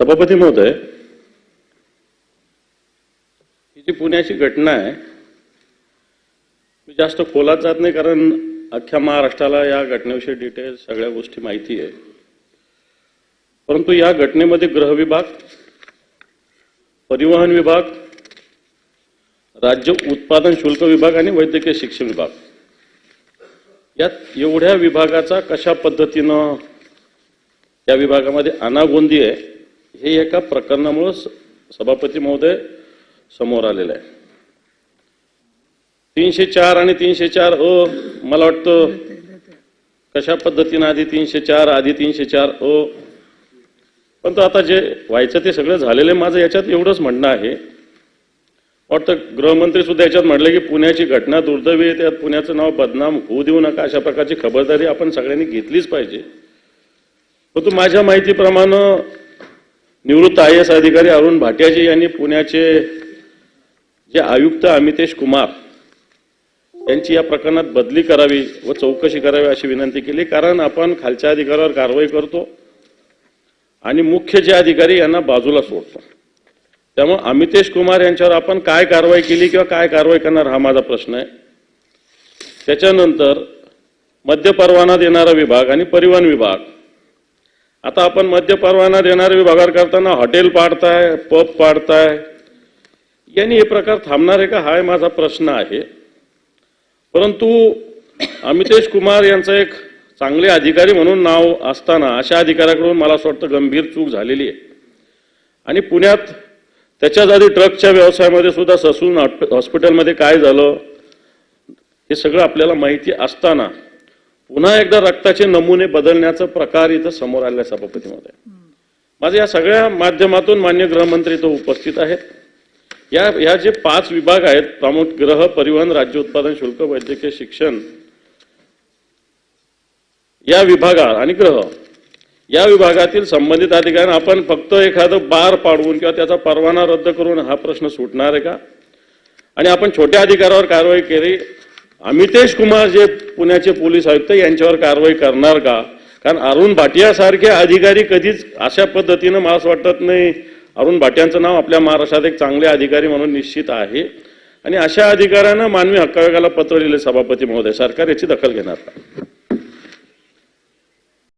सभापती महोदय ही जी पुण्याची घटना आहे मी जास्त खोलात जात नाही कारण अख्ख्या महाराष्ट्राला या घटनेविषयी डिटेल सगळ्या गोष्टी माहिती आहे. परंतु या घटनेमध्ये गृह विभाग परिवहन विभाग राज्य उत्पादन शुल्क विभाग आणि वैद्यकीय शिक्षण विभाग. यात एवढ्या विभागाचा कशा पद्धतीनं या विभागामध्ये अनागोंदी आहे हे एका प्रकरणामुळं सभापती महोदय समोर आलेलं आहे. तीनशे चार आणि तीनशे चार अ मला वाटतं कशा पद्धतीनं आधी तीनशे चार आधी तीनशे चार ओ. पण आता जे व्हायचं ते सगळं झालेलं आहे. माझं याच्यात एवढंच म्हणणं आहे. वाटतं गृहमंत्री सुद्धा याच्यात म्हटलं की पुण्याची घटना दुर्दैवी आहे. त्यात पुण्याचं नाव बदनाम होऊ देऊ नका अशा प्रकारची खबरदारी आपण सगळ्यांनी घेतलीच पाहिजे. परंतु माझ्या माहितीप्रमाणे निवृत्त आय एस अधिकारी अरुण भाटियाजी यांनी पुण्याचे जे आयुक्त अमितेश कुमार यांची या प्रकरणात बदली करावी व चौकशी करावी अशी विनंती केली. कारण आपण खालच्या अधिकाऱ्यावर कारवाई करतो आणि मुख्य जे अधिकारी यांना बाजूला सोडतो. त्यामुळे अमितेश कुमार यांच्यावर आपण काय कारवाई केली किंवा काय कारवाई करणार हा माझा प्रश्न आहे. त्याच्यानंतर मध्य परवाना देणारा विभाग आणि परिवहन विभाग आता आपण मद्य परवाना देणारे विभागावर करताना हॉटेल पाडताय पब पाडताय. यांनी हे प्रकार थांबणार आहे का? हा माझा प्रश्न आहे. परंतु अमितेश कुमार यांचं एक चांगले अधिकारी म्हणून नाव असताना अशा अधिकाऱ्याकडून मला असं वाटतं गंभीर चूक झालेली आहे. आणि पुण्यात त्याच्याच आधी ट्रकच्या व्यवसायामध्ये सुद्धा ससून हॉस्पिटलमध्ये काय झालं हे सगळं आपल्याला माहिती असताना पुन्हा एकदा रक्ताचे नमुने बदलण्याचा प्रकार इथं समोर आलेला सभापतीमध्ये. माझे या सगळ्या माध्यमातून मान्य गृहमंत्री इथं उपस्थित आहेत. या या जे पाच विभाग आहेत प्रामुख ग्रह परिवहन राज्य उत्पादन शुल्क वैद्यकीय शिक्षण या विभागात आणि ग्रह या विभागातील संबंधित अधिकाऱ्यांना आपण फक्त एखादं बार पाडवून किंवा त्याचा परवाना रद्द करून हा प्रश्न सुटणार आहे का? आणि आपण छोट्या अधिकाऱ्यावर कारवाई केली अमितेश कुमार जे पुण्याचे पोलीस आयुक्त यांच्यावर कारवाई करणार का? कारण अरुण भाटिया सारखे अधिकारी कधीच अशा पद्धतीनं मला असं वाटत नाही. अरुण भाटियांचं नाव आपल्या महाराष्ट्रात एक चांगले अधिकारी म्हणून निश्चित आहे. आणि अशा अधिकाऱ्यांना मानवी हक्क आयोगाला पत्र लिहिले सभापती महोदय. सरकार याची दखल घेणार का?